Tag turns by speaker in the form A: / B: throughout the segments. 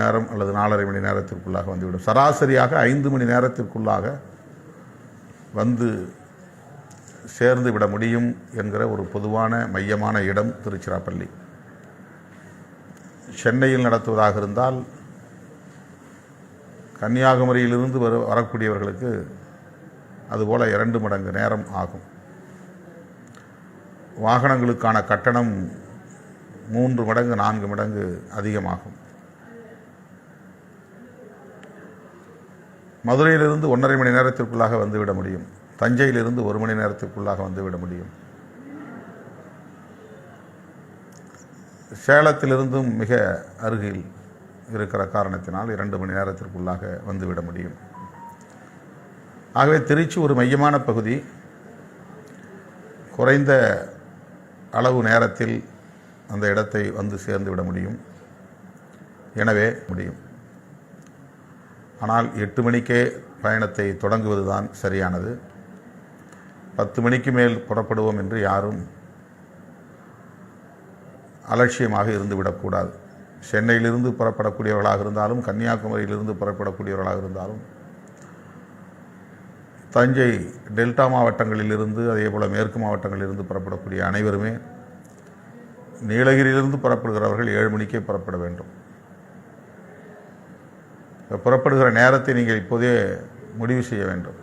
A: நேரம் அல்லது நாலரை மணி நேரத்திற்குள்ளாக வந்துவிடும். சராசரியாக ஐந்து மணி நேரத்திற்குள்ளாக வந்து சேர்ந்து விட முடியும் என்கிற ஒரு பொதுவான மையமான இடம் திருச்சிராப்பள்ளி. சென்னையில் நடத்துவதாக இருந்தால் கன்னியாகுமரியிலிருந்து வர வரக்கூடியவர்களுக்கு அதுபோல் இரண்டு மடங்கு நேரம் ஆகும். வாகனங்களுக்கான கட்டணம் மூன்று மடங்கு நான்கு மடங்கு அதிகமாகும். மதுரையிலிருந்து ஒன்றரை மணி நேரத்திற்குள்ளாக வந்துவிட முடியும். தஞ்சையிலிருந்து ஒரு மணி நேரத்திற்குள்ளாக வந்துவிட முடியும். சேலத்திலிருந்தும் மிக அருகில் இருக்கிற காரணத்தினால் இரண்டு மணி நேரத்திற்குள்ளாக வந்துவிட முடியும். ஆகவே திருச்சி ஒரு மையமான பகுதி. குறைந்த அளவு நேரத்தில் அந்த இடத்தை வந்து சேர்ந்து விட முடியும். எனவே முடியும். ஆனால் எட்டு மணிக்கே பயணத்தை தொடங்குவதுதான் சரியானது. பத்து மணிக்கு மேல் புறப்படுவோம் என்று யாரும் அலட்சியமாக இருந்துவிடக்கூடாது சென்னையிலிருந்து புறப்படக்கூடியவர்களாக இருந்தாலும் கன்னியாகுமரியிலிருந்து புறப்படக்கூடியவர்களாக இருந்தாலும் தஞ்சை டெல்டா மாவட்டங்களிலிருந்து அதே போல் மேற்கு மாவட்டங்களிலிருந்து புறப்படக்கூடிய அனைவருமே நீலகிரியிலிருந்து புறப்படுகிறவர்கள் ஏழு மணிக்கே புறப்பட வேண்டும். புறப்படுகிற நேரத்தை நீங்கள் இப்போதே முடிவு செய்ய வேண்டும்.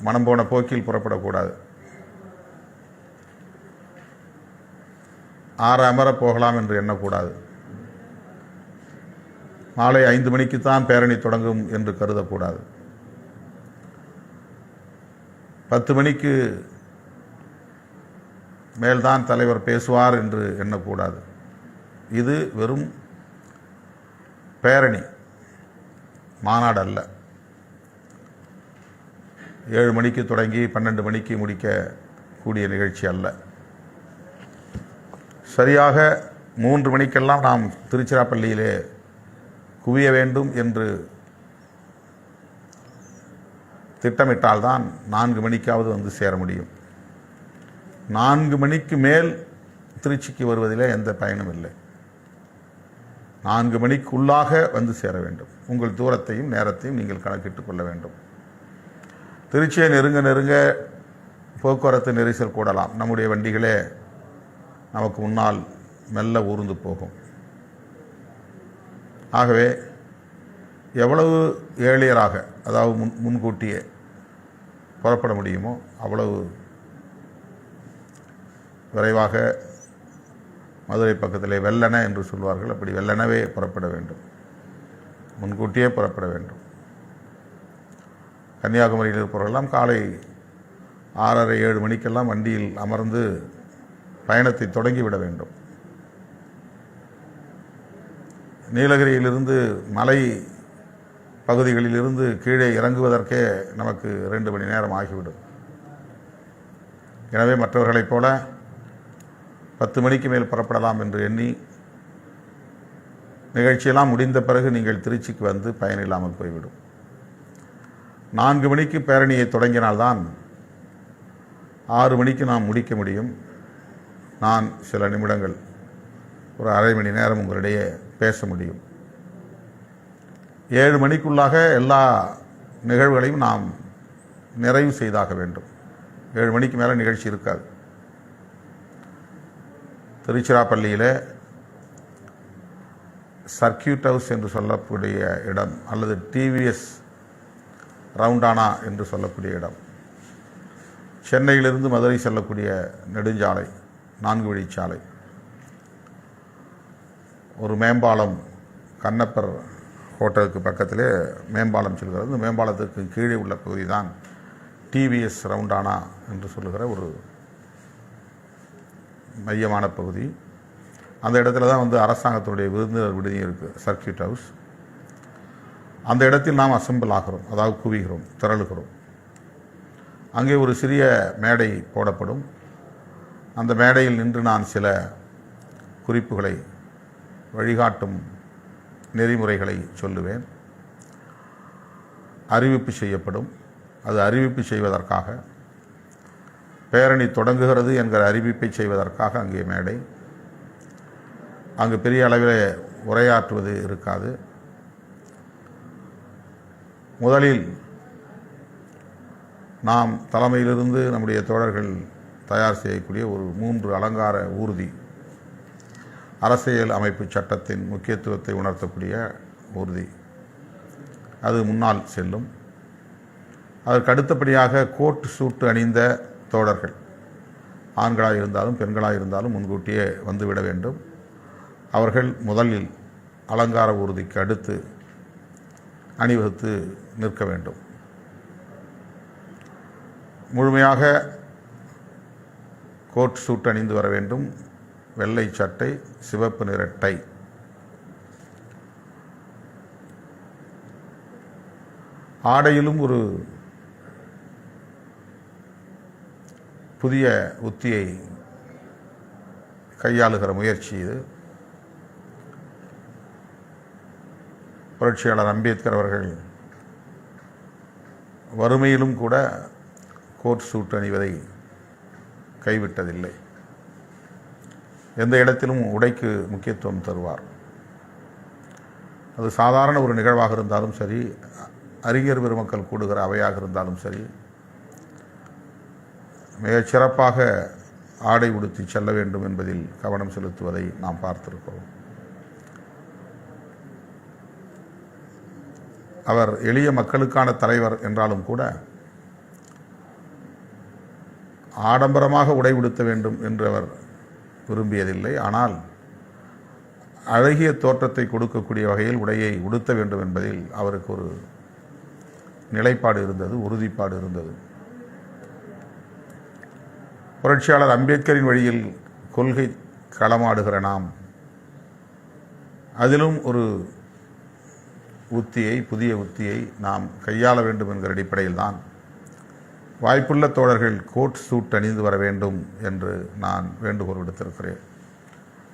A: மனம் போன போக்கில் புறப்படக்கூடாது. ஆற அமர போகலாம் என்று எண்ணக்கூடாது. மாலை ஐந்து மணிக்குத்தான் பேரணி தொடங்கும் என்று கருதக்கூடாது. பத்து மணிக்கு மேல்தான் தலைவர் பேசுவார் என்று எண்ணக்கூடாது. இது வெறும் பேரணி. மாநாடு அல்ல. ஏழு மணிக்கு தொடங்கி பன்னெண்டு மணிக்கு முடிக்க கூடிய நிகழ்ச்சி அல்ல. சரியாக மூன்று மணிக்கெல்லாம் நாம் திருச்சிராப்பள்ளியிலே குவிய வேண்டும் என்று திட்டமிட்டால்தான் நான்கு மணிக்காவது வந்து சேர முடியும். நான்கு மணிக்கு மேல் திருச்சிக்கு வருவதிலே எந்த பயனும் இல்லை. நான்கு மணிக்குள்ளாக வந்து சேர வேண்டும். உங்கள் தூரத்தையும் நேரத்தையும் நீங்கள் கணக்கிட்டு கொள்ள வேண்டும். திருச்சியை நெருங்க நெருங்க போக்குவரத்து நெரிசல் கூடலாம். நம்முடைய வண்டிகளே நமக்கு முன்னால் மெல்ல ஊர்ந்து போகும். ஆகவே எவ்வளவு ஏழியராக அதாவது முன் முன்கூட்டியே புறப்பட முடியுமோ அவ்வளவு விரைவாக மதுரை பக்கத்திலே வெள்ளன என்று சொல்வார்கள். அப்படி வெள்ளனவே புறப்பட வேண்டும். முன்கூட்டியே புறப்பட வேண்டும். கன்னியாகுமரியில் இருப்பவர்களெல்லாம் காலை ஆறரை ஏழு மணிக்கெல்லாம் வண்டியில் அமர்ந்து பயணத்தை தொடங்கிவிட வேண்டும். நீலகிரியிலிருந்து மலை பகுதிகளிலிருந்து கீழே இறங்குவதற்கே நமக்கு ரெண்டு மணி நேரம் ஆகிவிடும். எனவே மற்றவர்களைப் போல பத்து மணிக்கு மேல் புறப்படலாம் என்று எண்ணி நிகழ்ச்சியெல்லாம் முடிந்த பிறகு நீங்கள் திருச்சிக்கு வந்து பயனில்லாமல் போய்விடும். நான்கு மணிக்கு பேரணியை தொடங்கினால்தான் ஆறு மணிக்கு நாம் முடிக்க முடியும். நான் சில நிமிடங்கள் ஒரு அரை மணி நேரம் உங்களிடையே பேச முடியும். ஏழு மணிக்குள்ளாக எல்லா நிகழ்வுகளையும் நாம் நிறைவு செய்தாக வேண்டும். ஏழு மணிக்கு மேலே நிகழ்ச்சி இருக்காது. திருச்சிராப்பள்ளியில் சர்க்கியூட் ஹவுஸ் என்று சொல்லக்கூடிய இடம் அல்லது டிவிஎஸ் ரவுண்டானா என்று சொல்லக்கூடிய இடம். சென்னையிலிருந்து மதுரை செல்லக்கூடிய நெடுஞ்சாலை நான்கு வழிச்சாலை ஒரு மேம்பாலம் கண்ணப்பர் ஹோட்டலுக்கு பக்கத்திலே மேம்பாலம் செல்கிறது. மேம்பாலத்திற்கு மேம்பாலத்துக்கு கீழே உள்ள பகுதி தான் டிவிஎஸ் ரவுண்டானா என்று சொல்லுகிற ஒரு மையமான பகுதி. அந்த இடத்துல தான் வந்து அரசாங்கத்தினுடைய விருந்தினர் விடுதியும் இருக்குது சர்க்கியூட் ஹவுஸ். அந்த இடத்தில் நாம் அசம்பிள் ஆகிறோம் அதாவது குவிகிறோம் திரளுகிறோம். அங்கே ஒரு சிறிய மேடை போடப்படும். அந்த மேடையில் நின்று நான் சில குறிப்புகளை வழிகாட்டும் நெறிமுறைகளை சொல்லுவேன். அறிவிப்பு செய்யப்படும். அது அறிவிப்பு செய்வதற்காக பேரணி தொடங்குகிறது என்கிற அறிவிப்பை செய்வதற்காக அங்கே மேடை. அங்கு பெரிய அளவில் உரையாற்றுவது இருக்காது. முதலில் நாம் தலைமையிலிருந்து நம்முடைய தோழர்கள் தயார் செய்யக்கூடிய ஒரு மூன்று அலங்கார ஊர்தி அரசியல் அமைப்பு சட்டத்தின் முக்கியத்துவத்தை உணர்த்தக்கூடிய ஊர்தி. அது முன்னால் செல்லும். அதற்கு அடுத்தபடியாக கோட் சூட்டு அணிந்த தோழர்கள். ஆண்களாக இருந்தாலும் பெண்களாக இருந்தாலும் முன்கூட்டியே வந்துவிட வேண்டும். அவர்கள் முதலில் அலங்கார ஊர்திக்கு அடுத்து அணிவகுத்து நிற்க வேண்டும். முழுமையாக கோட் சூட் அணிந்து வர வேண்டும். வெள்ளை சட்டை சிவப்பு நிற டை. ஆடையிலும் ஒரு புதிய உத்தியை கையாளுகிற முயற்சி இது. புரட்சியாளர் அம்பேத்கர் அவர்கள் வறுமையிலும் கூட கோட் சூட் அணிவதை கைவிட்டதில்லை. எந்த இடத்திலும் உடைக்கு முக்கியத்துவம் தருவார். அது சாதாரண ஒரு நிகழ்வாக இருந்தாலும் சரி அறிஞர் பெருமக்கள் கூடுகிற அவையாக இருந்தாலும் சரி மிகச் சிறப்பாக ஆடை உடுத்தி செல்ல வேண்டும் என்பதில் கவனம் செலுத்துவதை நாம் பார்த்திருக்கிறோம். அவர் எளிய மக்களுக்கான தலைவர் என்றாலும் கூட ஆடம்பரமாக உடை உடுத்த வேண்டும் என்று அவர் விரும்பியதில்லை. ஆனால் அழகிய தோற்றத்தை கொடுக்கக்கூடிய வகையில் உடையை உடுத்த வேண்டும் என்பதில் அவருக்கு ஒரு நிலைப்பாடு இருந்தது உறுதிப்பாடு இருந்தது. புரட்சியாளர் அம்பேத்கரின் வழியில் கொள்கை களமாடுகிற நாம் அதிலும் ஒரு உத்தியை புதிய உத்தியை நாம் கையாள வேண்டும் என்கிற அடிப்படையில் தான் வாய்ப்புள்ள தோழர்கள் கோட் சூட் அணிந்து வர வேண்டும் என்று நான் வேண்டுகோள் விடுத்திருக்கிறேன்.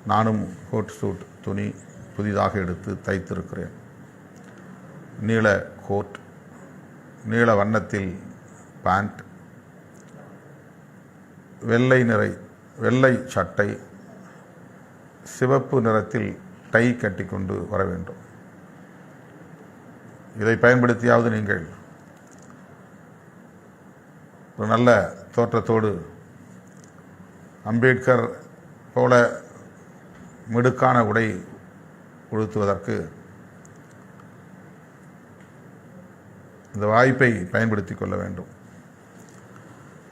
A: நானும் கோட் சூட் துணி புதிதாக எடுத்து தைத்திருக்கிறேன். நீல கோட் நீல வண்ணத்தில் பேண்ட் வெள்ளை நிறை வெள்ளை சட்டை சிவப்பு நிறத்தில் டை கட்டிக்கொண்டு வர வேண்டும். இதை பயன்படுத்தியாவது நீங்கள். ஒரு நல்ல தோற்றத்தோடு அம்பேத்கர் போல மிடுக்கான உடை உடுத்துவதற்கு இந்த வாய்ப்பை பயன்படுத்தி கொள்ள வேண்டும்.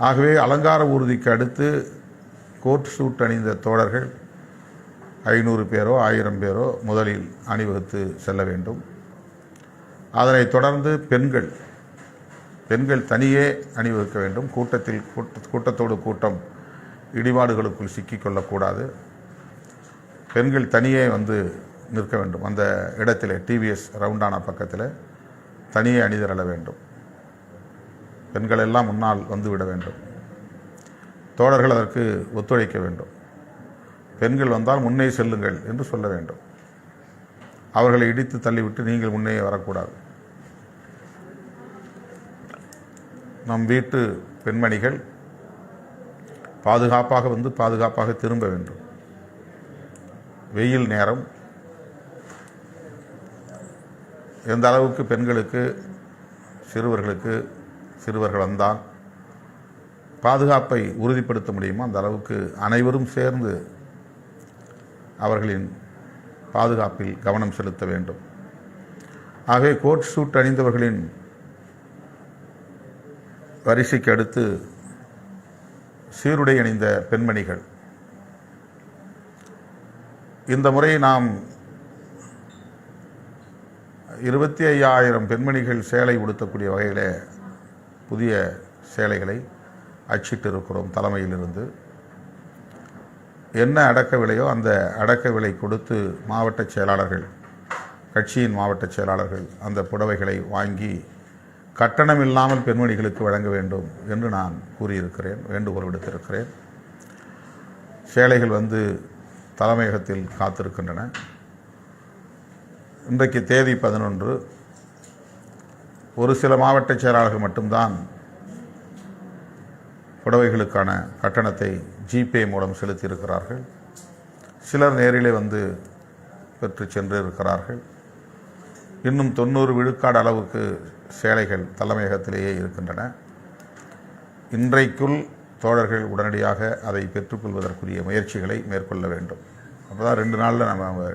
A: ஆகவே அலங்கார ஊர்திக்கு அடுத்து கோட் சூட் அணிந்த தோழர்கள் ஐநூறு பேரோ ஆயிரம் பேரோ முதலில் அணிவகுத்து செல்ல வேண்டும். அதனைத் தொடர்ந்து பெண்கள் பெண்கள் தனியே அணிவகுக்க வேண்டும். கூட்டத்தில் கூட்ட கூட்டத்தோடு கூட்டம் இடிபாடுகளுக்குள் சிக்கிக்கொள்ளக்கூடாது பெண்கள் தனியே வந்து நிற்க வேண்டும். அந்த இடத்தில் டிவிஎஸ் ரவுண்டான பக்கத்தில் தனியே அணிதிரள வேண்டும். பெண்கள் எல்லாம் முன்னால் வந்துவிட வேண்டும். தோழர்கள் அதற்கு ஒத்துழைக்க வேண்டும். பெண்கள் வந்தால் முன்னே செல்லுங்கள் என்று சொல்ல வேண்டும். அவர்களை இடித்து தள்ளிவிட்டு நீங்கள் முன்னே வரக்கூடாது. நம் வீட்டு பெண்மணிகள் பாதுகாப்பாக வந்து பாதுகாப்பாக திரும்ப வேண்டும். வெயில் நேரம். எந்த அளவுக்கு பெண்களுக்கு சிறுவர்களுக்கு சிறுவர்கள் வந்தால் பாதுகாப்பை உறுதிப்படுத்த முடியுமோ? அந்த அளவுக்கு அனைவரும் சேர்ந்து அவர்களின் பாதுகாப்பில் கவனம் செலுத்த வேண்டும். ஆகவே கோட் சூட் அணிந்தவர்களின் வரிசைக்கு அடுத்து சீருடை அணிந்த பெண்மணிகள். இந்த முறை நாம் இருபத்தி ஐயாயிரம் பெண்மணிகள் சேலை உடுத்தக்கூடிய வகையில் புதிய சேலைகளை அச்சிட்டு இருக்கிறோம் தலைமையிலிருந்து. என்ன அடக்க விலையோ அந்த அடக்க விலை கொடுத்து மாவட்ட செயலாளர்கள் கட்சியின் மாவட்ட செயலாளர்கள் அந்த புடவைகளை வாங்கி கட்டணம் இல்லாமல் பெண்மணிகளுக்கு வழங்க வேண்டும் என்று நான் கூறியிருக்கிறேன் வேண்டுகோள் விடுத்திருக்கிறேன். சேலைகள் வந்து தலைமையகத்தில் காத்திருக்கின்றன. இன்றைக்கு தேதி பதினொன்று. ஒரு சில மாவட்ட செயலாளர்கள் மட்டும்தான் புடவைகளுக்கான கட்டணத்தை ஜிபே மூலம் செலுத்தியிருக்கிறார்கள். சிலர் நேரிலே வந்து பெற்று சென்று இருக்கிறார்கள். இன்னும் தொண்ணூறு விழுக்காடு அளவுக்கு சேலைகள் தலைமையகத்திலேயே இருக்கின்றன. இன்றைக்குள் தோழர்கள் உடனடியாக அதை பெற்றுக்கொள்வதற்குரிய முயற்சிகளை மேற்கொள்ள வேண்டும். அப்போ தான் ரெண்டு நாளில் நம்ம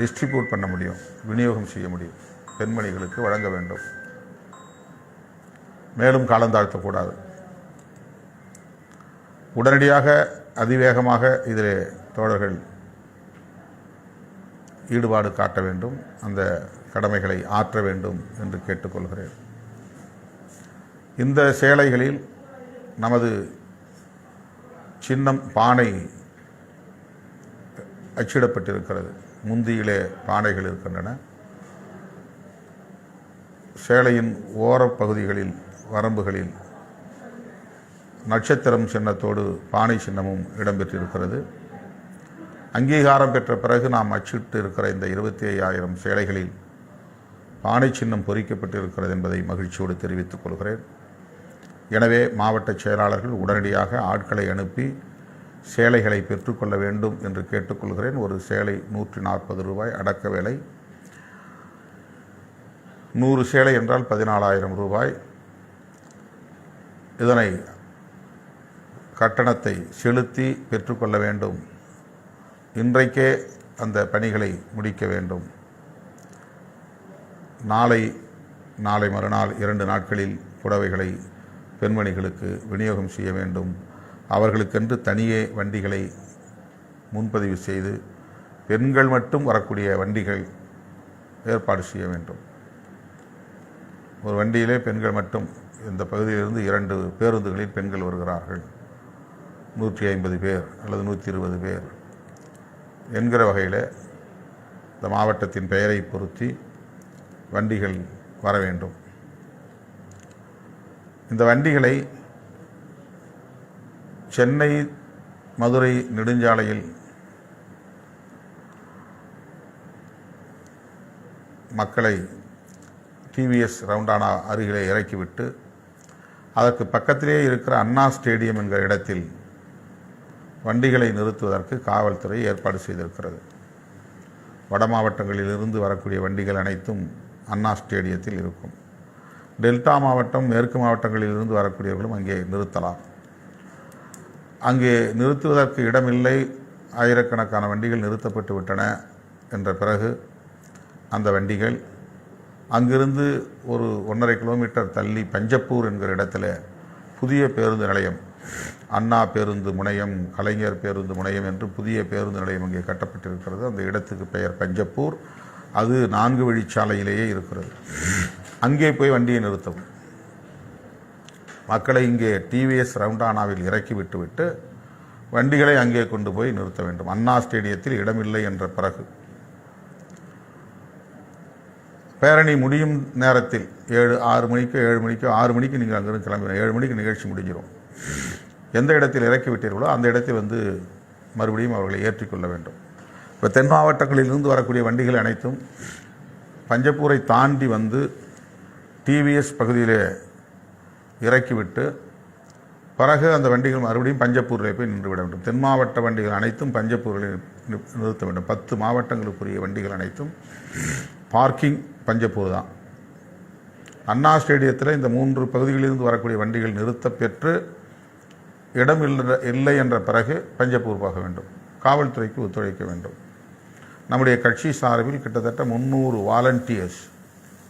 A: டிஸ்ட்ரிபியூட் பண்ண முடியும் விநியோகம் செய்ய முடியும். பெண்மணிகளுக்கு வழங்க வேண்டும். மேலும் காலந்தாழ்த்தக்கூடாது. உடனடியாக அதிவேகமாக இதில் தோழர்கள் ஈடுபாடு காட்ட வேண்டும் அந்த கடமைகளை ஆற்ற வேண்டும் என்று கேட்டுக்கொள்கிறேன். இந்த சேலைகளில் நமது சின்னம் பானை அச்சிடப்பட்டிருக்கிறது. முந்தியிலே பானைகள் இருக்கின்றன. சேலையின் ஓரப்பகுதிகளில் வரம்புகளில் நட்சத்திரம் சின்னத்தோடு பானை சின்னமும் இடம்பெற்றிருக்கிறது. அங்கீகாரம் பெற்ற பிறகு நாம் அச்சிட்டு இருக்கிற இந்த இருபத்தி ஐயாயிரம் சேலைகளில் பானை சின்னம் பொறிக்கப்பட்டிருக்கிறது என்பதை மகிழ்ச்சியோடு தெரிவித்துக் கொள்கிறேன். எனவே மாவட்ட செயலாளர்கள் உடனடியாக ஆட்களை அனுப்பி சேலைகளை பெற்றுக்கொள்ள வேண்டும் என்று கேட்டுக்கொள்கிறேன் ஒரு சேலை நூற்றி நாற்பது ரூபாய் அடக்க வேலை. நூறு சேலை என்றால் பதினாலாயிரம் ரூபாய். இதனை கட்டணத்தை செலுத்தி பெற்றுக்கொள்ள வேண்டும். இன்றைக்கே அந்த பணிகளை முடிக்க வேண்டும். நாளை நாளை மறுநாள் இரண்டு நாட்களில் புடவைகளை பெண்மணிகளுக்கு விநியோகம் செய்ய வேண்டும். அவர்களுக்கென்று தனியே வண்டிகளை முன்பதிவு செய்து பெண்கள் மட்டும் வரக்கூடிய வண்டிகள் ஏற்பாடு செய்ய வேண்டும். ஒரு வண்டியிலே பெண்கள் மட்டும் இந்த பகுதியிலிருந்து இரண்டு பேருந்துகளில் பெண்கள் வருகிறார்கள். நூற்றி ஐம்பது பேர் அல்லது நூற்றி இருபது பேர் என்கிற வகையில் இந்த மாவட்டத்தின் பெயரை பொருத்தி வண்டிகள் வர வேண்டும். இந்த வண்டிகளை சென்னை மதுரை நெடுஞ்சாலையில் மக்களை டிவிஎஸ் ரவுண்டானா அருகிலே இறக்கிவிட்டு அதற்கு பக்கத்திலே இருக்கிற அண்ணா ஸ்டேடியம் என்கிற இடத்தில் வண்டிகளை நிறுத்துவதற்கு காவல்துறை ஏற்பாடு செய்திருக்கிறது. வட மாவட்டங்களிலிருந்து வரக்கூடிய வண்டிகள் அனைத்தும் அண்ணா ஸ்டேடியத்தில் இருக்கும். டெல்டா மாவட்டம் மேற்கு மாவட்டங்களிலிருந்து வரக்கூடியவர்களும் அங்கே நிறுத்தலாம். அங்கே நிறுத்துவதற்கு இடமில்லை. ஆயிரக்கணக்கான வண்டிகள் நிறுத்தப்பட்டு விட்டன. என்ற பிறகு அந்த வண்டிகள் அங்கிருந்து ஒரு ஒன்றரை கிலோமீட்டர் தள்ளி பஞ்சப்பூர் என்கிற இடத்துல புதிய பேருந்து நிலையம் அண்ணா பேருந்து முனையம் கலைஞர் பேருந்து முனையம் என்று புதிய பேருந்து நிலையம் இங்கே கட்டப்பட்டிருக்கிறது. அந்த இடத்துக்கு பெயர் பஞ்சப்பூர். அது நான்கு வழிச்சாலையிலேயே இருக்கிறது. அங்கே போய் வண்டியை நிறுத்தவும் மக்களை இங்கே டிவிஎஸ் ரவுண்டானாவில் இறக்கி விட்டுவிட்டு வண்டிகளை அங்கே கொண்டு போய் நிறுத்த வேண்டும். அண்ணா ஸ்டேடியத்தில் இடமில்லை என்ற பிறகு பேரணி முடியும் நேரத்தில் ஏழு ஆறு மணிக்கு ஏழு மணிக்கு ஆறு மணிக்கு நீங்கள் அங்கிருந்து கிளம்பிடும் ஏழு மணிக்கு நிகழ்ச்சி முடிஞ்சிடும் எந்த இடத்தில் இறக்கி விட்டீர்களோ அந்த இடத்தில் வந்து மறுபடியும் அவர்களை ஏற்றிக்கொள்ள வேண்டும். இப்போ தென் மாவட்டங்களிலிருந்து வரக்கூடிய வண்டிகள் அனைத்தும் பஞ்சப்பூரை தாண்டி வந்து டிவிஎஸ் பகுதியிலே இறக்கிவிட்டு பிறகு அந்த வண்டிகள் மறுபடியும் பஞ்சப்பூரில் போய் நின்றுவிட வேண்டும். தென் மாவட்ட வண்டிகள் அனைத்தும் பஞ்சப்பூரில் நிறுத்த வேண்டும். பத்து மாவட்டங்களுக்குரிய வண்டிகள் அனைத்தும் பார்க்கிங் பஞ்சப்பூர் தான். அண்ணா ஸ்டேடியத்தில் இந்த மூன்று பகுதிகளிலிருந்து வரக்கூடிய வண்டிகள் நிறுத்த பெற்று இடம் இல்லை இல்லை என்ற பிறகு பஞ்சப்பூர் போக வேண்டும். காவல்துறைக்கு ஒத்துழைக்க வேண்டும். நம்முடைய கட்சி சார்பில் கிட்டத்தட்ட முந்நூறு வாலண்டியர்ஸ்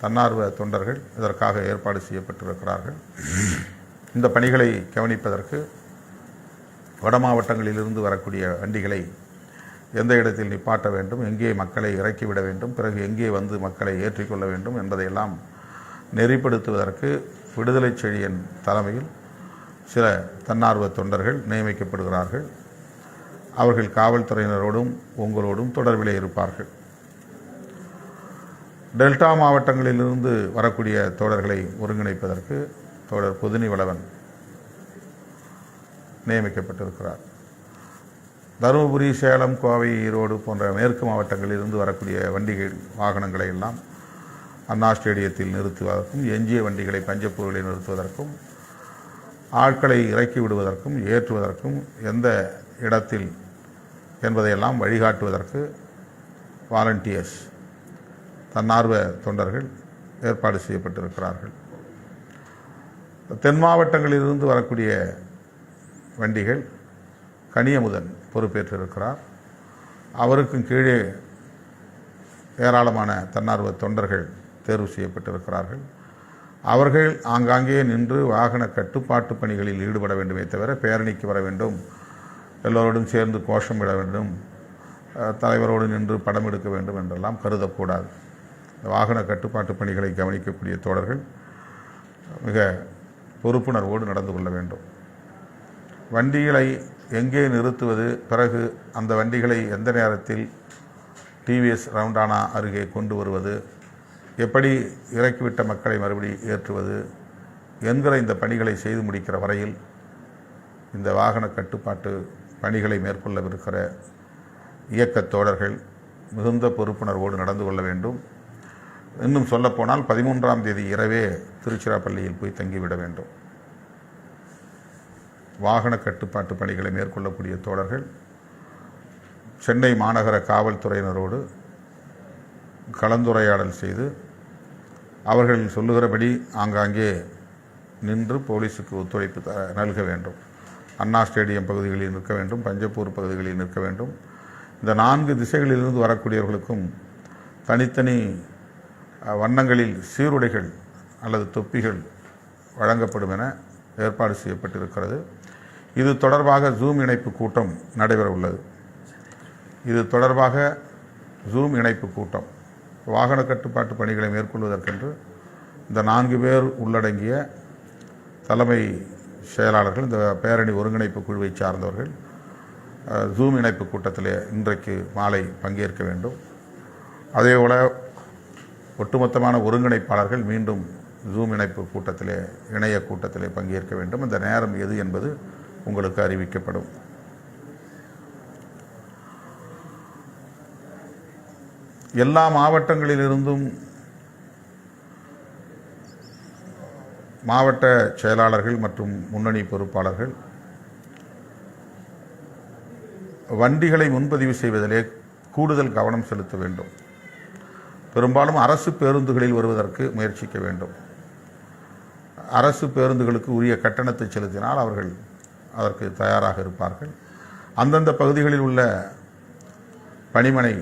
A: தன்னார்வ தொண்டர்கள் இதற்காக ஏற்பாடு செய்யப்பட்டிருக்கிறார்கள். இந்த பணிகளை கவனிப்பதற்கு வட மாவட்டங்களிலிருந்து வரக்கூடிய வண்டிகளை எந்த இடத்தில் நிப்பாட்ட வேண்டும் எங்கே மக்களை இறக்கிவிட வேண்டும் பிறகு எங்கே வந்து மக்களை ஏற்றிக்கொள்ள வேண்டும் என்பதையெல்லாம் நெறிப்படுத்துவதற்கு விடுதலை செழியன் தலைமையில் சில தன்னார்வ தொண்டர்கள் நியமிக்கப்படுகிறார்கள். அவர்கள் காவல்துறையினரோடும் உங்களோடும் தொடர்பிலே இருப்பார்கள். டெல்டா மாவட்டங்களிலிருந்து வரக்கூடிய தோழர்களை ஒருங்கிணைப்பதற்கு தோழர் பொதுனி வளவன் நியமிக்கப்பட்டிருக்கிறார். தருமபுரி சேலம் கோவை ஈரோடு போன்ற மேற்கு மாவட்டங்களிலிருந்து வரக்கூடிய வண்டிகள் வாகனங்களை எல்லாம் அண்ணா ஸ்டேடியத்தில் நிறுத்துவதற்கும் எஞ்சிய வண்டிகளை பஞ்சப்பொருளை நிறுத்துவதற்கும் ஆட்களை இறக்கி விடுவதற்கும் ஏற்றுவதற்கும் எந்த இடத்தில் என்பதையெல்லாம் வழிகாட்டுவதற்கு வாலண்டியர்ஸ் தன்னார்வ தொண்டர்கள் ஏற்பாடு செய்யப்பட்டிருக்கிறார்கள். தென் மாவட்டங்களிலிருந்து வரக்கூடிய வண்டிகள் கனியமுதன் பொறுப்பேற்றிருக்கிறார். அவருக்கும் கீழே ஏராளமான தன்னார்வ தொண்டர்கள் தேர்வு செய்யப்பட்டிருக்கிறார்கள். அவர்கள் ஆங்காங்கே நின்று வாகன கட்டுப்பாட்டு பணிகளில் ஈடுபட வேண்டுமே தவிர பேரணிக்கு வர வேண்டும். எல்லோரோடும் சேர்ந்து கோஷமிட வேண்டும். தலைவரோடு நின்று படம் எடுக்க வேண்டும் என்றெல்லாம் கருதக்கூடாது. வாகன கட்டுப்பாட்டு பணிகளை கவனிக்கக்கூடிய தோழர்கள் மிக பொறுப்புணர்வோடு நடந்து கொள்ள வேண்டும். வண்டிகளை எங்கே நிறுத்துவது? பிறகு அந்த வண்டிகளை எந்த நேரத்தில் டிவிஎஸ் ரவுண்டானா அருகே கொண்டு வருவது? எப்படி இறக்கிவிட்ட மக்களை மறுபடி ஏற்றுவது? என்கிற இந்த பணிகளை செய்து முடிக்கிற வரையில் இந்த வாகன கட்டுப்பாட்டு பணிகளை மேற்கொள்ளவிருக்கிற இயக்கத் தோழர்கள் மிகுந்த பொறுப்புணர்வோடு நடந்து கொள்ள வேண்டும். இன்னும் சொல்லப்போனால் பதிமூன்றாம் தேதி இரவே திருச்சிராப்பள்ளியில் போய் தங்கிவிட வேண்டும். வாகன கட்டுப்பாட்டு பணிகளை மேற்கொள்ளக்கூடிய தோழர்கள் சென்னை மாநகர காவல்துறையினரோடு கலந்துரையாடல் செய்து அவர்கள் சொல்லுகிறபடி ஆங்காங்கே நின்று போலீஸுக்கு ஒத்துழைப்பு த நல்க வேண்டும். அண்ணா ஸ்டேடியம் பகுதிகளில் நிற்க வேண்டும் பஞ்சப்பூர் பகுதிகளில் நிற்க வேண்டும். இந்த நான்கு திசைகளிலிருந்து வரக்கூடியவர்களுக்கும் தனித்தனி வண்ணங்களில் சீருடைகள் அல்லது தொப்பிகள் வழங்கப்படும் என ஏற்பாடு செய்யப்பட்டிருக்கிறது. இது தொடர்பாக ஜூம் இணைப்பு கூட்டம் நடைபெற உள்ளது. இது தொடர்பாக ஜூம் இணைப்பு கூட்டம். வாகன கட்டுப்பாட்டு பணிகளை மேற்கொள்வதற்கென்று இந்த நான்கு பேர் உள்ளடங்கிய தலைமை செயலாளர்கள் இந்த பேரணி ஒருங்கிணைப்பு குழுவை சார்ந்தவர்கள் ஜூம் இணைப்பு கூட்டத்திலே இன்றைக்கு மாலை பங்கேற்க வேண்டும். அதேபோல ஒட்டுமொத்தமான ஒருங்கிணைப்பாளர்கள் மீண்டும் ஜூம் இணைப்பு கூட்டத்திலே இணைய கூட்டத்திலே பங்கேற்க வேண்டும். இந்த நேரம் எது என்பது உங்களுக்கு அறிவிக்கப்படும். எல்லா மாவட்டங்களிலிருந்தும் மாவட்ட செயலாளர்கள் மற்றும் முன்னணி பொறுப்பாளர்கள் வண்டிகளை முன்பதிவு செய்வதிலே கூடுதல் கவனம் செலுத்த வேண்டும். பெரும்பாலும் அரசு பேருந்துகளில் வருவதற்கு முயற்சிக்க வேண்டும். அரசு பேருந்துகளுக்கு உரிய கட்டணத்தை செலுத்தினால் அவர்கள் அதற்கு தயாராக இருப்பார்கள். அந்தந்த பகுதிகளில் உள்ள பணிமனை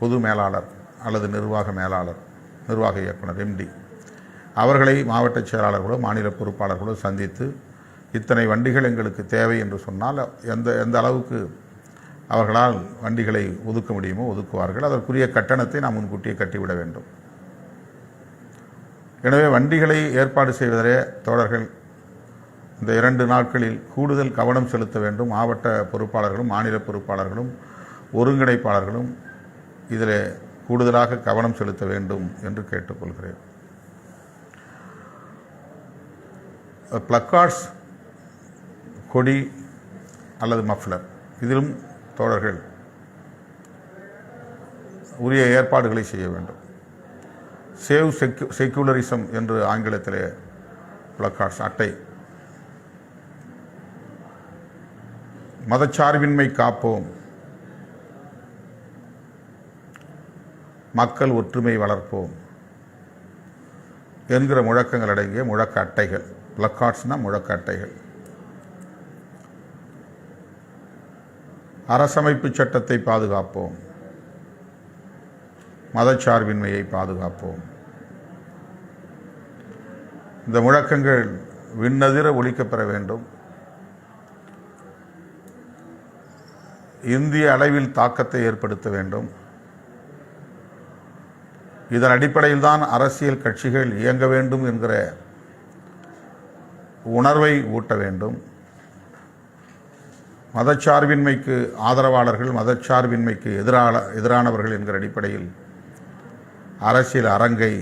A: பொது மேலாளர் அல்லது நிர்வாக மேலாளர் நிர்வாக இயக்குனர் எம்டி அவர்களை மாவட்ட செயலாளர்களோ மாநில பொறுப்பாளர்களோ சந்தித்து இத்தனை வண்டிகள் எங்களுக்கு தேவை என்று சொன்னால் எந்த எந்த அளவுக்கு அவர்களால் வண்டிகளை ஒதுக்க முடியுமோ ஒதுக்குவார்கள். அதற்குரிய கட்டணத்தை நாம் முன்கூட்டியே கட்டிவிட வேண்டும். எனவே வண்டிகளை ஏற்பாடு செய்வதிலே தோழர்கள் இந்த இரண்டு நாட்களில் கூடுதல் கவனம் செலுத்த வேண்டும். மாவட்ட பொறுப்பாளர்களும் மாநில பொறுப்பாளர்களும் ஒருங்கிணைப்பாளர்களும் இதில் கூடுதலாக கவனம் செலுத்த வேண்டும் என்று கேட்டுக்கொள்கிறேன். பிளக்கார்ட்ஸ் கொடி அல்லது மஃப்ளர் இதிலும் தோழர்கள் உரிய ஏற்பாடுகளை செய்ய வேண்டும். சேவ் செக்யூ செக்யூலரிசம் என்று ஆங்கிலத்திலே பிளக்கார்ட்ஸ் அட்டை மதச்சார்பின்மை காப்போம். மக்கள் ஒற்றுமை வளர்ப்போம். என்கிற முழக்கங்கள் அடங்கிய முழக்க அட்டைகள். பிளக்கார்ட்ஸ்னால் முழக்க அட்டைகள். அரசமைப்பு சட்டத்தை பாதுகாப்போம். மதச்சார்பின்மையை பாதுகாப்போம். இந்த முழக்கங்கள் விண்ணதிர ஒழிக்கப்பெற வேண்டும். இந்திய அளவில் தாக்கத்தை ஏற்படுத்த வேண்டும். இதன் அடிப்படையில் தான் அரசியல் கட்சிகள் இயங்க வேண்டும் என்கிற உணர்வை ஊட்ட வேண்டும். மதச்சார்பின்மைக்கு ஆதரவாளர்கள் மதச்சார்பின்மைக்கு எதிரான எதிரானவர்கள் என்கிற அடிப்படையில் அரசியல் அரங்கை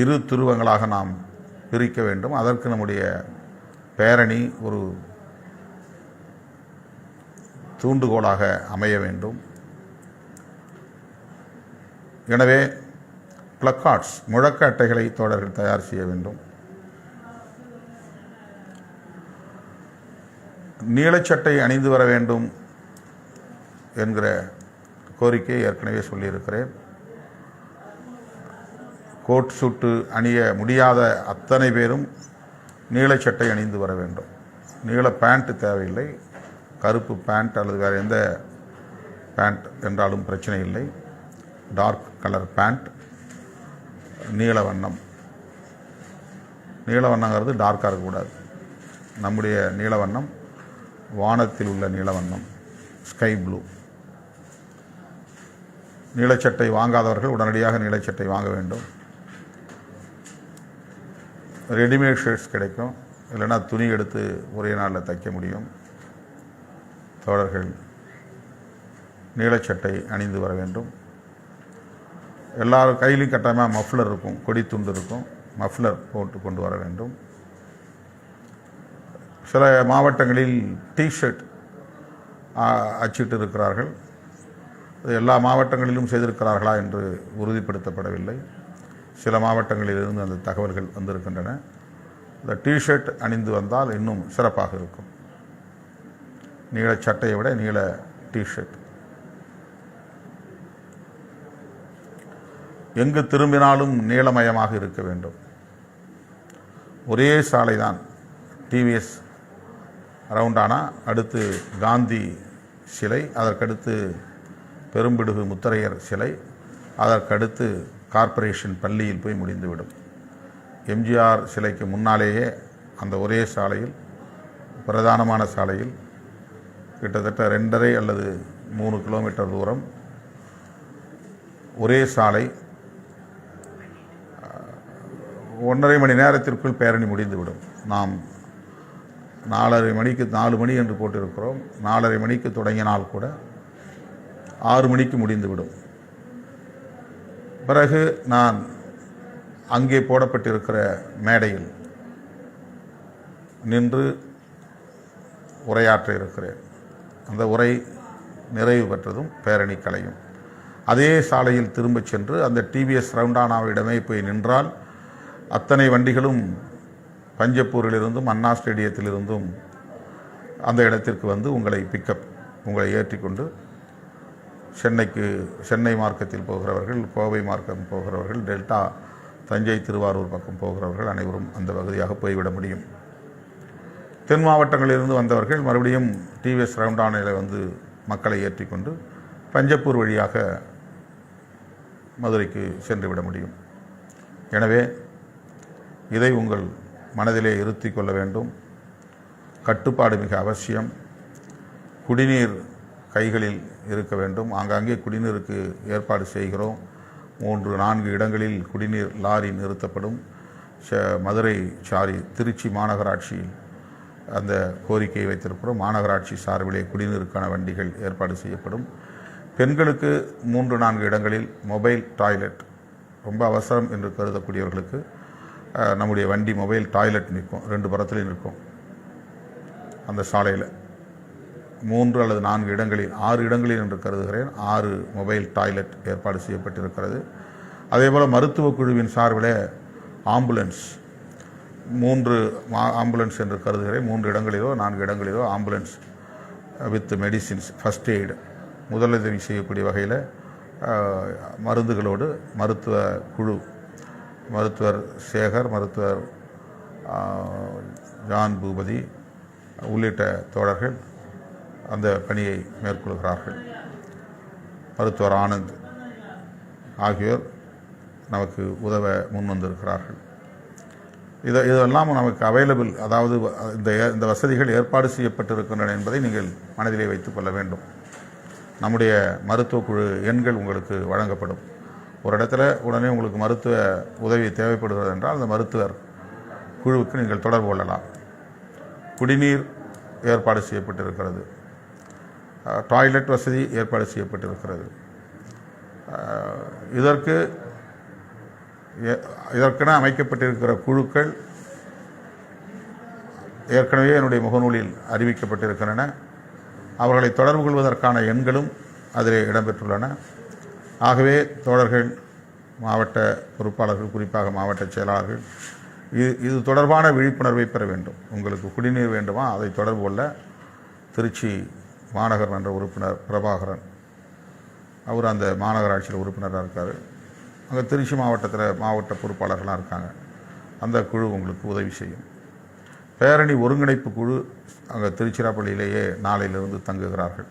A: இரு துருவங்களாக நாம் பிரிக்க வேண்டும். அதற்கு நம்முடைய பேரணி ஒரு தூண்டுகோலாக அமைய வேண்டும். எனவே பிளக்கார்ட்ஸ் முழக்க அட்டைகளை தோழர்கள் தயார் செய்ய வேண்டும். நீலச்சட்டை அணிந்து வர வேண்டும் என்கிற கோரிக்கை ஏற்கனவே சொல்லியிருக்கிறேன். கோட் சூட்டு அணிய முடியாத அத்தனை பேரும் நீலச்சட்டை அணிந்து வர வேண்டும். நீள பேண்ட் தேவையில்லை. கருப்பு பேண்ட் அல்லது வேறு எந்த பேண்ட் என்றாலும் பிரச்சனை இல்லை. டார்க் கலர் பேண்ட் நீல வண்ணம் நீல வண்ணங்கிறது டார்க்காக இருக்கக்கூடாது. நம்முடைய நீல வண்ணம் வானத்தில் உள்ள நீல வண்ணம் ஸ்கை ப்ளூ நீலச்சட்டை வாங்காதவர்கள் உடனடியாக நீலச்சட்டை வாங்க வேண்டும். ரெடிமேட் ஷர்ட்ஸ் கிடைக்கும். இல்லைன்னா துணி எடுத்து ஒரே நாளில் தைக்க முடியும். தோழர்கள் நீலச்சட்டை அணிந்து வர வேண்டும். எல்லாரும் கையிலையும் கட்டாயமாக மஃப்ளர் இருக்கும் கொடி துண்டு இருக்கும் மஃப்ளர் போட்டு கொண்டு வர வேண்டும். சில மாவட்டங்களில் டிஷர்ட் அச்சிட்டு இருக்கிறார்கள் எல்லா மாவட்டங்களிலும் செய்திருக்கிறார்களா என்று உறுதிப்படுத்தப்படவில்லை. சில மாவட்டங்களிலிருந்து அந்த தகவல்கள் வந்திருக்கின்றன. இந்த டிஷர்ட் அணிந்து வந்தால் இன்னும் சிறப்பாக இருக்கும். நீள சட்டையை விட நீல டிஷர்ட் எங்கு திரும்பினாலும் நீளமயமாக இருக்க வேண்டும். ஒரே சாலை தான் டிவிஎஸ் ரவுண்டானா அடுத்து காந்தி சிலை அதற்கடுத்து பெரும்பிடுகு முத்தரையர் சிலை அதற்கடுத்து கார்ப்பரேஷன் பள்ளியில் போய் முடிந்துவிடும். எம்ஜிஆர் சிலைக்கு முன்னாலேயே அந்த ஒரே சாலையில் பிரதானமான சாலையில் கிட்டத்தட்ட ரெண்டரை அல்லது மூணு கிலோமீட்டர் தூரம் ஒரே சாலை. ஒன்றரை மணி நேரத்திற்குள் பேரணி முடிந்துவிடும். நாம் நாலரை மணிக்கு நாலு மணி என்று போட்டிருக்கிறோம். நாலரை மணிக்கு தொடங்கினால் கூட ஆறு மணிக்கு முடிந்துவிடும். பிறகு நான் அங்கே போடப்பட்டிருக்கிற மேடையில் நின்று உரையாற்ற இருக்கிறேன். அந்த உரை நிறைவு பெற்றதும் பேரணி கலையும் அதே சாலையில் திரும்பச் சென்று அந்த டிவிஎஸ் ரவுண்டானாவிடமே போய் நின்றால் அத்தனை வண்டிகளும் பஞ்சப்பூரிலிருந்தும் அண்ணா ஸ்டேடியத்திலிருந்தும் அந்த இடத்திற்கு வந்து உங்களை பிக்கப் உங்களை ஏற்றிக்கொண்டு சென்னைக்கு சென்னை மார்க்கத்தில் போகிறவர்கள் கோவை மார்க்கம் போகிறவர்கள் டெல்டா தஞ்சை திருவாரூர் பக்கம் போகிறவர்கள் அனைவரும் அந்த பகுதியாக போய்விட முடியும். தென் மாவட்டங்களிலிருந்து வந்தவர்கள் மறுபடியும் டிவிஎஸ் ரவுண்டானையில் வந்து மக்களை ஏற்றிக்கொண்டு பஞ்சப்பூர் வழியாக மதுரைக்கு சென்று விட முடியும். எனவே இதை உங்கள் மனதிலே இருத்தி கொள்ள வேண்டும். கட்டுப்பாடு மிக அவசியம். குடிநீர் கைகளில் இருக்க வேண்டும். ஆங்காங்கே குடிநீருக்கு ஏற்பாடு செய்கிறோம். மூன்று நான்கு இடங்களில் குடிநீர் லாரி நிறுத்தப்படும். ச- மதுரை சாரி திருச்சி மாநகராட்சியில் அந்த கோரிக்கையை வைத்திருக்கிறோம். மாநகராட்சி சார்பிலே குடிநீருக்கான வண்டிகள் ஏற்பாடு செய்யப்படும். பெண்களுக்கு மூன்று நான்கு இடங்களில் மொபைல் டாய்லெட். ரொம்ப அவசரம் என்று கருதக்கூடியவர்களுக்கு நம்முடைய வண்டி மொபைல் டாய்லெட் நிற்கும். ரெண்டு புறத்துலையும் நிற்கும். அந்த சாலையில். மூன்று அல்லது நான்கு இடங்களில் ஆறு இடங்களில் என்று கருதுகிறேன். ஆறு மொபைல் டாய்லெட் ஏற்பாடு செய்யப்பட்டிருக்கிறது. அதேபோல் மருத்துவ குழுவின் சார்பில் ஆம்புலன்ஸ் மூன்று மா- ஆம்புலன்ஸ் என்று கருதுகிறேன். மூன்று இடங்களிலோ நான்கு இடங்களிலோ ambulance with medicines first aid முதலுதவி செய்யக்கூடிய வகையில் மருந்துகளோடு மருத்துவ குழு மருத்துவர் சேகர் மருத்துவர் ஜான் பூபதி உள்ளிட்ட தோழர்கள் அந்த பணியை மேற்கொள்கிறார்கள். மருத்துவர் ஆனந்த் ஆகியோர் நமக்கு உதவ முன் வந்திருக்கிறார்கள் இதை இதெல்லாம் நமக்கு அவைலபிள் அதாவது வ- இந்த ஏ- இந்த வசதிகள் ஏற்பாடு செய்யப்பட்டிருக்கின்றன என்பதை நீங்கள் மனதிலே வைத்துக் கொள்ள வேண்டும். நம்முடைய மருத்துவ குழு எண்கள் உங்களுக்கு வழங்கப்படும். ஒரு இடத்துல உடனே உங்களுக்கு மருத்துவ உதவி தேவைப்படுகிறது என்றால் அந்த மருத்துவர் குழுவுக்கு நீங்கள் தொடர்பு கொள்ளலாம். குடிநீர் ஏற்பாடு செய்யப்பட்டிருக்கிறது. டாய்லெட் வசதி ஏற்பாடு செய்யப்பட்டிருக்கிறது. இதற்கு இதற்கென அமைக்கப்பட்டிருக்கிற குழுக்கள் ஏற்கனவே என்னுடைய முகநூலில் அறிவிக்கப்பட்டிருக்கின்றன. அவர்களை தொடர்பு கொள்வதற்கான எண்களும் அதில் இடம்பெற்றுள்ளன. ஆகவே தோழர்கள் மாவட்ட பொறுப்பாளர்கள் குறிப்பாக மாவட்ட செயலாளர்கள் இது இது தொடர்பான விழிப்புணர்வை பெற வேண்டும். உங்களுக்கு குடிநீர் வேண்டுமா? அதை தொடர்பு கொள்ள திருச்சி மாநகர் மன்ற உறுப்பினர் பிரபாகரன். அவர் அந்த மாநகராட்சியில் உறுப்பினராக இருக்கார். அங்கே திருச்சி மாவட்டத்தில் மாவட்ட பொறுப்பாளர்களாக இருக்காங்க. அந்த குழு உங்களுக்கு உதவி செய்யும். பேரணி ஒருங்கிணைப்பு குழு அங்கே திருச்சிராப்பள்ளியிலேயே நாளையிலிருந்து தங்குகிறார்கள்.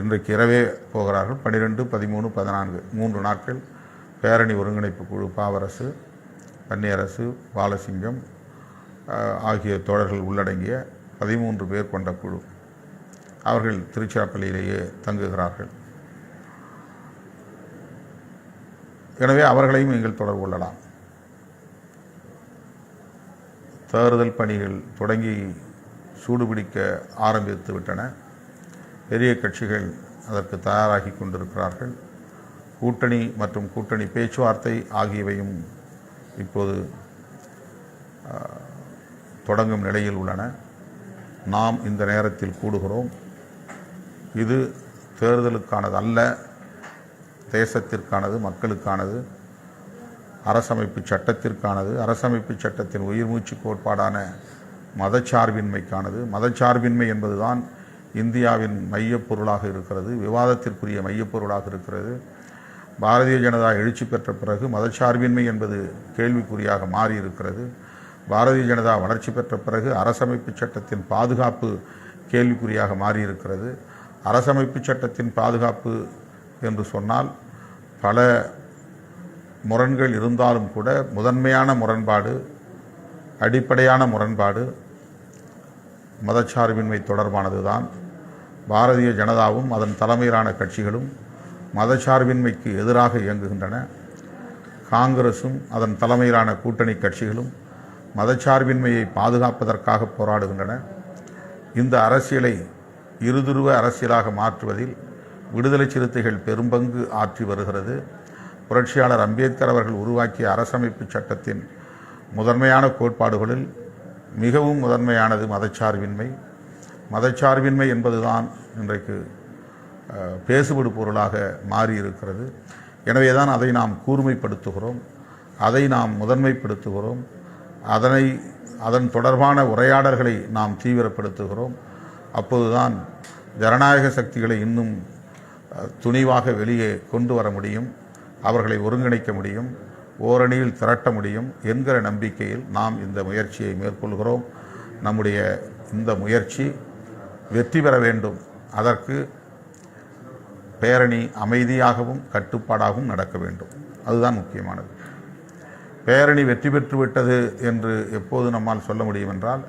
A: இன்றைக்கு இரவே போகிறார்கள். பன்னிரெண்டு பதிமூணு பதினான்கு. மூன்று நாட்கள் பேரணி ஒருங்கிணைப்பு குழு பாவரசு பன்னியரசு பாலசிங்கம் ஆகிய தோழர்கள் உள்ளடங்கிய பதிமூன்று பேர் கொண்ட குழு. அவர்கள் திருச்சிராப்பள்ளியிலேயே தங்குகிறார்கள். எனவே அவர்களையும் நீங்கள் தொடர்பு கொள்ளலாம். தேர்தல் பணிகள் தொடங்கி சூடுபிடிக்க ஆரம்பித்து விட்டன. பெரிய கட்சிகள் அதற்கு தயாராகி கொண்டிருக்கிறார்கள். கூட்டணி மற்றும் கூட்டணி பேச்சுவார்த்தை ஆகியவையும் இப்போது தொடங்கும் நிலையில் உள்ளன. நாம் இந்த நேரத்தில் கூடுகிறோம். இது தேர்தலுக்கானது அல்ல தேசத்திற்கானது மக்களுக்கானது அரசமைப்பு சட்டத்திற்கானது அரசமைப்பு சட்டத்தின் உயிர் மூச்சு கோட்பாடான மதச்சார்பின்மைக்கானது. மதச்சார்பின்மை என்பதுதான் இந்தியாவின் மையப் பொருளாக இருக்கிறது விவாதத்திற்குரிய மையப் பொருளாக இருக்கிறது. பாரதிய ஜனதா எழுச்சி பெற்ற பிறகு மதச்சார்பின்மை என்பது கேள்விக்குறியாக மாறி இருக்கிறது பாரதிய ஜனதா வளர்ச்சி பெற்ற பிறகு அரசமைப்பு சட்டத்தின் பாதுகாப்பு கேள்விக்குறியாக மாறி இருக்கிறது அரசமைப்பு சட்டத்தின் பாதுகாப்பு என்று சொன்னால் பல முரண்கள் இருந்தாலும் கூட முதன்மையான முரண்பாடு அடிப்படையான முரண்பாடு மதச்சார்பின்மை தொடர்பானது தான் பாரதிய ஜனதாவும் அதன் தலைமையிலான கட்சிகளும் மதச்சார்பின்மைக்கு எதிராக இயங்குகின்றன. காங்கிரசும் அதன் தலைமையிலான கூட்டணி கட்சிகளும் மதச்சார்பின்மையை பாதுகாப்பதற்காக போராடுகின்றன. இந்த அரசியலை இருதுருவ அரசியலாக மாற்றுவதில் விடுதலை சிறுத்தைகள் பெரும்பங்கு ஆற்றி வருகிறது. புரட்சியாளர் அம்பேத்கர் அவர்கள் உருவாக்கிய அரசமைப்பு சட்டத்தின் முதன்மையான கோட்பாடுகளில் மிகவும் முதன்மையானது மதச்சார்பின்மை. மதச்சார்பின்மை என்பதுதான் இன்றைக்கு பேசுபடு பொருளாக மாறி இருக்கிறது எனவே தான் அதை நாம் கூர்மைப்படுத்துகிறோம். அதை நாம் முதன்மைப்படுத்துகிறோம். அதனை அதன் தொடர்பான உரையாடல்களை நாம் தீவிரப்படுத்துகிறோம். அப்போதுதான் ஜனநாயக சக்திகளை இன்னும் துணிவாக வெளியே கொண்டு வர முடியும் அவர்களை ஒருங்கிணைக்க முடியும் ஓரணியில் திரட்ட முடியும் என்கிற நம்பிக்கையில் நாம் இந்த முயற்சியை மேற்கொள்கிறோம். நம்முடைய இந்த முயற்சி வெற்றி பெற வேண்டும். அதற்கு பேரணி அமைதியாகவும் கட்டுப்பாடாகவும் நடக்க வேண்டும். அதுதான் முக்கியமானது. பேரணி வெற்றி பெற்று விட்டது என்று எப்போது நம்மால் சொல்ல முடியும் என்றால்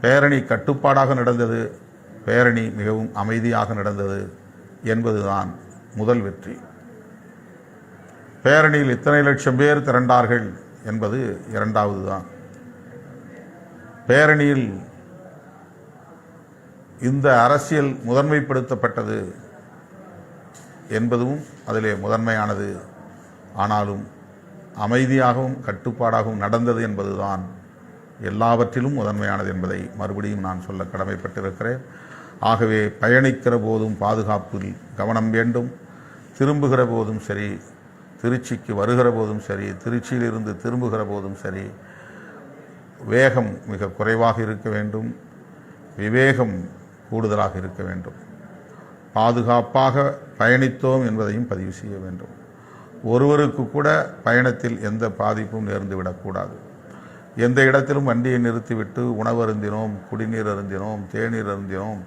A: பேரணி கட்டுப்பாடாக நடந்தது பேரணி மிகவும் அமைதியாக நடந்தது என்பதுதான் முதல் வெற்றி. பேரணியில் இத்தனை லட்சம் பேர் திரண்டார்கள் என்பது இரண்டாவது தான் பேரணியில் இந்த அரசியல் முதன்மைப்படுத்தப்பட்டது என்பதும் அதிலே முதன்மையானது. ஆனாலும் அமைதியாகவும் கட்டுப்பாடாகவும் நடந்தது என்பதுதான் எல்லாவற்றிலும் முதன்மையானது என்பதை மறுபடியும் நான் சொல்ல கடமைப்பட்டிருக்கிறேன். ஆகவே பயணிக்கிற போதும் பாதுகாப்பில் கவனம் வேண்டும். திரும்புகிற போதும் சரி திருச்சிக்கு வருகிற போதும் சரி திருச்சியிலிருந்து திரும்புகிற போதும் சரி வேகம் மிக குறைவாக இருக்க வேண்டும். விவேகம் கூடுதலாக இருக்க வேண்டும். பாதுகாப்பாக பயணித்தோம் என்பதையும் பதிவு செய்ய வேண்டும். ஒருவருக்கு கூட பயணத்தில் எந்த பாதிப்பும் நேர்ந்து விடக்கூடாது. எந்த இடத்திலும் வண்டியை நிறுத்திவிட்டு உணவு அருந்தினோம் குடிநீர் அருந்தினோம் தேநீர் அருந்தினோம்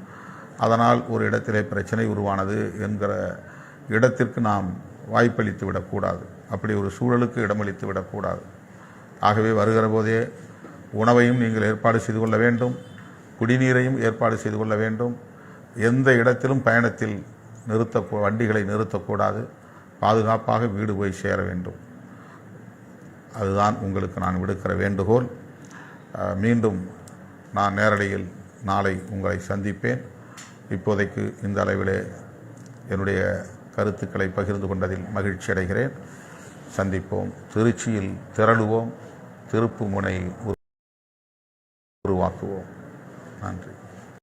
A: அதனால் ஒரு இடத்திலே பிரச்சனை உருவானது என்கிற இடத்திற்கு நாம் வாய்ப்பளித்து விடக்கூடாது. அப்படி ஒரு சூழலுக்கு இடமளித்து விடக்கூடாது. ஆகவே வருகிற போதே உணவையும் நீங்கள் ஏற்பாடு செய்து கொள்ள வேண்டும். குடிநீரையும் ஏற்பாடு செய்து கொள்ள வேண்டும். எந்த இடத்திலும் பயணத்தில் நிறுத்த வண்டிகளை நிறுத்தக்கூடாது. பாதுகாப்பாக வீடு போய் சேர வேண்டும். அதுதான் உங்களுக்கு நான் விடுக்கிற வேண்டுகோள். மீண்டும் நான் நேரடியில் நாளை உங்களை சந்திப்பேன். இப்போதைக்கு இந்த அளவிலே என்னுடைய கருத்துக்களை பகிர்ந்து கொண்டதில் மகிழ்ச்சி அடைகிறேன். சந்திப்போம். திருச்சியில் திரளுவோம். திருப்பு முனை உருவாக்குவோம்.